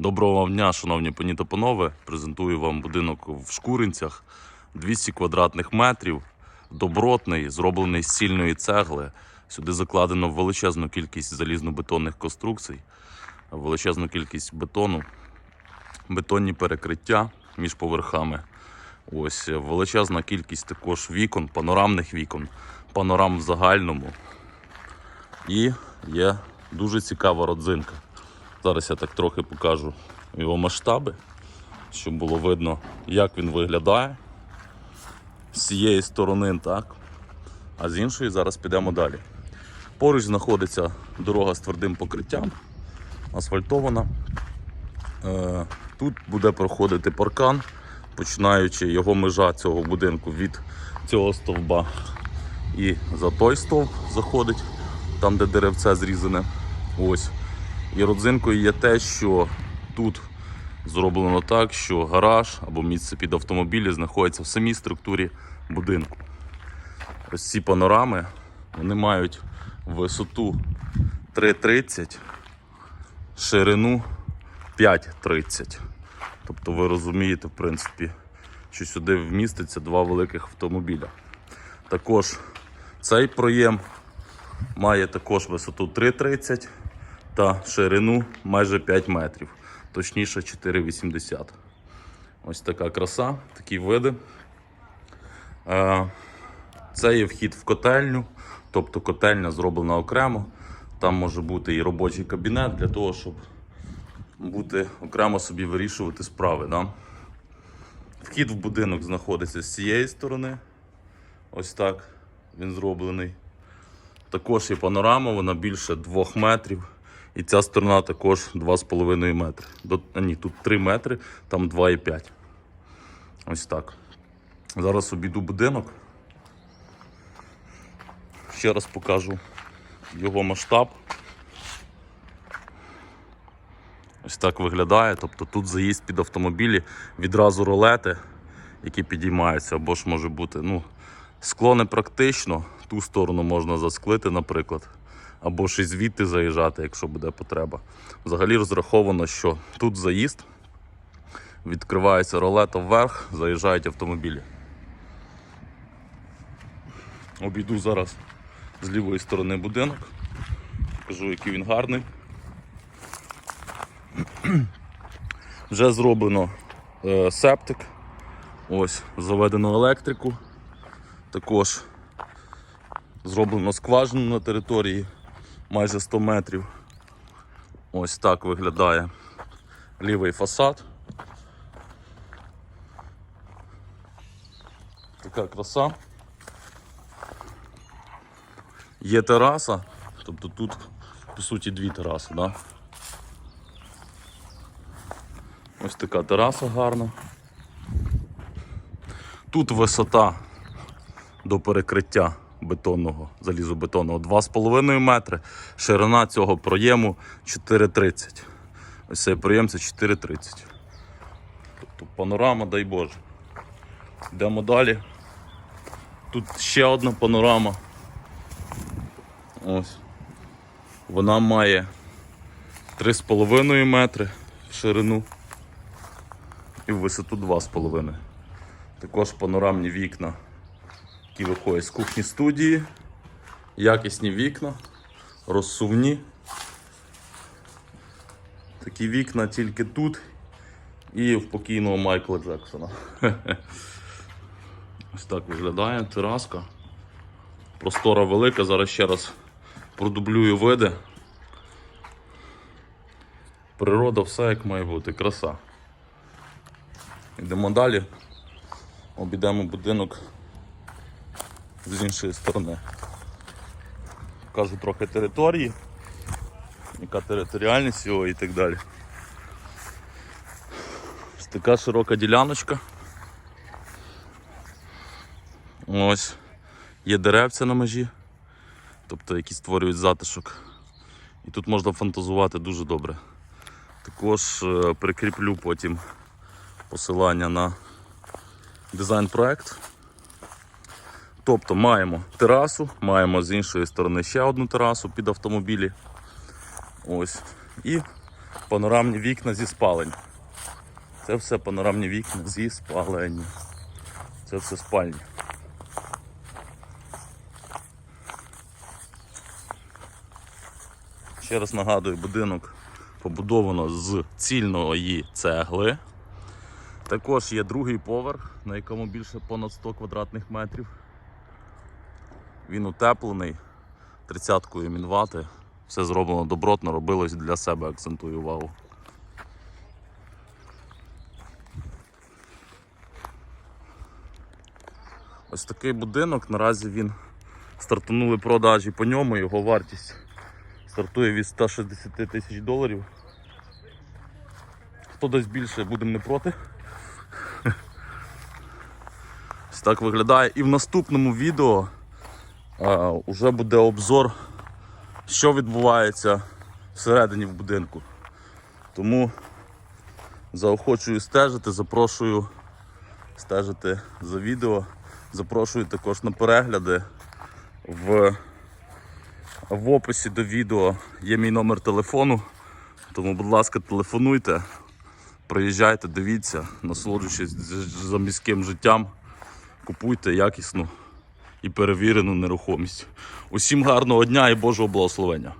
Доброго вам дня, шановні пані та панове. Презентую вам будинок в Шкуринцях 200 квадратних метрів, добротний, зроблений з сильної цегли. Сюди закладено величезну кількість залізно-бетонних конструкцій, величезну кількість бетону, бетонні перекриття між поверхами. Ось величезна кількість також вікон, панорамних вікон, панорам в загальному. І є дуже цікава родзинка. Зараз я так трохи покажу його масштаби, щоб було видно, як він виглядає з цієї сторони, так. А з іншої зараз підемо далі. Поруч знаходиться дорога з твердим покриттям, асфальтована. Е, Тут буде проходити паркан, починаючи його межа цього будинку від цього стовба і за той стовп заходить, там де деревце зрізане. Ось. І родзинкою є те, що тут зроблено так, що гараж або місце під автомобілі знаходиться в самій структурі будинку. Ось ці панорами вони мають висоту 3,30, ширину 5,30. Тобто ви розумієте, в принципі, що сюди вміститься два великих автомобіля. Також цей проєм має також висоту 3,30 та ширину майже 5 метрів, точніше 4,80. Ось така краса, такі види. Е, Це є вхід в котельню, тобто котельня зроблена окремо. Там може бути і робочий кабінет для того, щоб бути окремо собі вирішувати справи. Да? Вхід в будинок знаходиться з цієї сторони. Ось так він зроблений. Також є панорама, вона більше 2 метрів. І ця сторона також 2,5 метри. До, ні, тут 3 метри, там 2,5. Ось так. Зараз обійду будинок. Ще раз покажу його масштаб. Ось так виглядає. Тобто тут заїзд під автомобілі, відразу ролети, які підіймаються, або ж може бути. ну, Скло не практично, ту сторону можна засклити, наприклад, або і звідти заїжджати, якщо буде потреба. Взагалі розраховано, що тут заїзд, відкривається ролета вверх, заїжджають автомобілі. Обійду зараз з лівої сторони будинок, покажу, який він гарний. Вже зроблено е, септик, ось заведено електрику. Також зроблено скважину на території майже 100 метрів. Ось так виглядає лівий фасад. Така краса. Є тераса, тобто тут по суті дві тераси, да? Ось така тераса гарна. Тут висота до перекриття бетонного, залізобетонного 2,5 метри. Ширина цього проєму 4,30. Ось цей проєм це 4,30. Тобто панорама, дай Боже. Йдемо далі. Тут ще одна панорама. Ось. Вона має 3,5 метри в ширину і в висоту 2,5. Також панорамні вікна які виходять з кухні студії. Якісні вікна, розсувні. Такі вікна тільки тут і в покійного Майкла Джексона. Ось так виглядає тераска. Простора велика, зараз ще раз продублюю види. Природа все як має бути, краса. Йдемо далі, обійдемо будинок з іншої сторони. Покажу трохи території, яка територіальність його і так далі. Така широка діляночка. Ось. Є деревця на межі, тобто які створюють затишок. І тут можна фантазувати дуже добре. Також е, прикріплю потім посилання на дизайн-проект. Тобто маємо терасу, маємо з іншої сторони ще одну терасу під автомобілі. Ось. І панорамні вікна зі спалень. Це все панорамні вікна зі спалень. Це все спальні. Ще раз нагадую, будинок побудовано з цільної цегли. Також є другий поверх, на якому більше понад 100 квадратних метрів. Він утеплений 30-кою мінвати. Все зроблено добротно, робилось для себе, акцентую увагу. Ось такий будинок. Наразі він стартанули продажі по ньому. Його вартість стартує від 160 тисяч доларів. Хто дасть більше, будемо не проти. Ось так виглядає. І в наступному відео вже буде обзор, що відбувається всередині в будинку. Тому заохочую стежити, запрошую стежити за відео. Запрошую також на перегляди. В, в описі до відео є мій номер телефону. Тому, будь ласка, телефонуйте, приїжджайте, дивіться, насолоджуючись за міським життям, купуйте якісну і перевірену нерухомість. Усім гарного дня і Божого благословення!